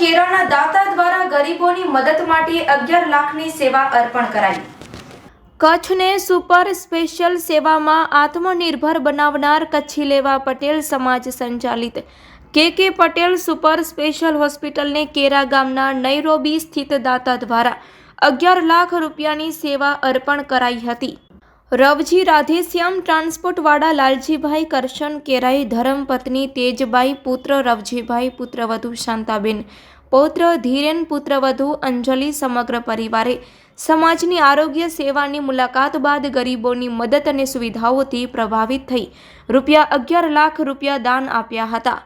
કેરાના દાતા દ્વારા ગરીબોની મદદ માટે અગિયાર લાખની સેવા અર્પણ કરાઈ. કચ્છને સુપર સ્પેશિયલ સેવામાં આત્મનિર્ભર બનાવનાર કચ્છી લેવા પટેલ સમાજ સંચાલિત. કે કે પટેલ સુપર સ્પેશિયલ હોસ્પિટલને કેરા ગામના નૈરોબી સ્થિત દાતા દ્વારા અગિયાર લાખ રૂપિયાની સેવા અર્પણ કરાઈ હતી. રવજી રાધેશ્યામ ટ્રાન્સપોર્ટવાળા લાલજીભાઈ કરશન કેરાઈ ધર્મપત્ની તેજબાઈ પુત્ર રવજીભાઈ પુત્રવધુ શાંતાબેન. પૌત્ર ધીરેન પુત્રવધુ અંજલિ સમગ્ર પરિવારે સમાજની આરોગ્ય સેવાની મુલાકાત બાદ ગરીબોની મદદ અને સુવિધાઓથી પ્રભાવિત થઈ રૂપિયા અગિયાર લાખ રૂપિયા દાન આપ્યા હતા.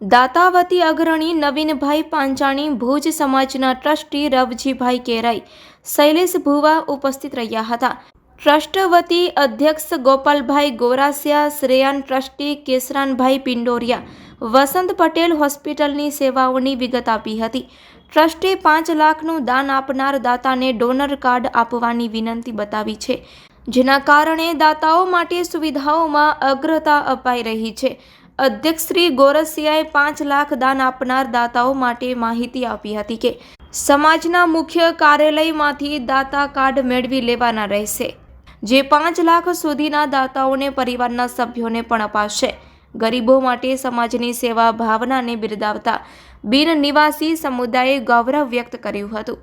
દાતાવતી અગ્રણી નવીનભાઈ પાંચાણી ભુજ સમાજના ટ્રસ્ટી રવજીભાઈ કેરાઈ, શૈલેષ ભુવા ઉપસ્થિત રહ્યા હતા. ટ્રસ્ટ વતી અધ્યક્ષ ગોપાલભાઈ ગોરાસિયા, શ્રેયાન ટ્રસ્ટી કેસરાનભાઈ પિંડોરિયા, વસંત પટેલ હોસ્પિટલની સેવાઓની વિગત આપી હતી. ટ્રસ્ટે પાંચ લાખનું દાન આપનાર દાતાને ડોનર કાર્ડ આપવાની વિનંતી બતાવી છે. જેના કારણે દાતાઓ માટે સુવિધાઓમાં અગ્રતા અપાઈ રહી છે. અધ્યક્ષ શ્રી ગોરસિયાએ પાંચ લાખ દાન આપનાર દાતાઓ માટે માહિતી આપી હતી કે, સમાજના મુખ્ય કાર્યાલયમાંથી દાતા કાર્ડ મેળવી લેવાના રહેશે. જે પાંચ લાખ સુધીના દાતાઓને પરિવારના સભ્યોને પણ અપાશે. ગરીબો માટે સમાજની સેવા ભાવનાને બિરદાવતા બિન નિવાસી સમુદાયે ગૌરવ વ્યક્ત કર્યું હતું.